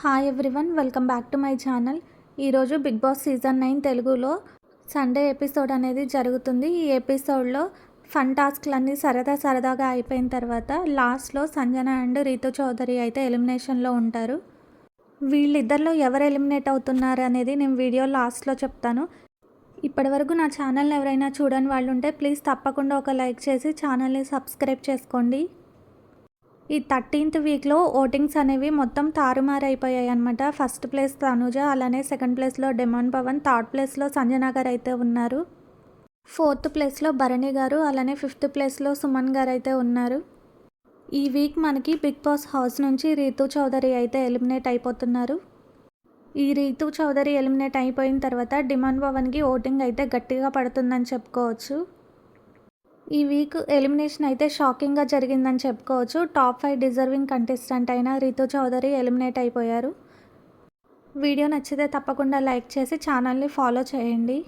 Hi everyone welcome back to my channel ఈరోజు big boss season nine తెలుగులో Sunday episode అనేది జరుగుతుంది. ఈ ఎపిసోడ్లో ఫన్ టాస్క్లన్నీ సరదా సరదాగా అయిపోయిన తర్వాత లాస్ట్లో సంజన అండ్ రీతు చౌదరి అయితే ఎలిమినేషన్లో ఉంటారు. వీళ్ళిద్దరిలో ఎవరు ఎలిమినేట్ అవుతున్నారు అనేది నేను వీడియో లాస్ట్లో చెప్తాను. ఇప్పటివరకు నా ఛానల్ని ఎవరైనా చూడని వాళ్ళు ఉంటే ప్లీజ్ తప్పకుండా ఒక లైక్ చేసి ఛానల్ని సబ్స్క్రైబ్ చేసుకోండి. ఈ థర్టీన్త్ వీక్లో ఓటింగ్స్ అనేవి మొత్తం తారుమారైపోయాయి అనమాట ఫస్ట్ ప్లేస్ తనుజ అలానే సెకండ్ ప్లేస్లో డెమాన్ పవన్ థర్డ్ ప్లేస్లో సంజన గారు అయితే ఉన్నారు. ఫోర్త్ ప్లేస్లో భరణి గారు అలానే ఫిఫ్త్ ప్లేస్లో సుమన్ గారు అయితే ఉన్నారు. ఈ వీక్ మనకి బిగ్ బాస్ హౌస్ నుంచి రీతు చౌదరి అయితే ఎలిమినేట్ అయిపోతున్నారు. ఈ రీతు చౌదరి ఎలిమినేట్ అయిపోయిన తర్వాత డిమాండ్ పవన్కి ఓటింగ్ అయితే గట్టిగా పడుతుందని చెప్పుకోవచ్చు. ఈ వీక్ ఎలిమినేషన్ అయితే షాకింగ్గా జరిగిందని చెప్పుకోవచ్చు. టాప్ ఫైవ్ డిజర్వింగ్ కంటెస్టెంట్ అయిన రితు చౌదరి ఎలిమినేట్ అయిపోయారు. వీడియో నచ్చితే తప్పకుండా లైక్ చేసి ఛానల్ని ఫాలో చేయండి.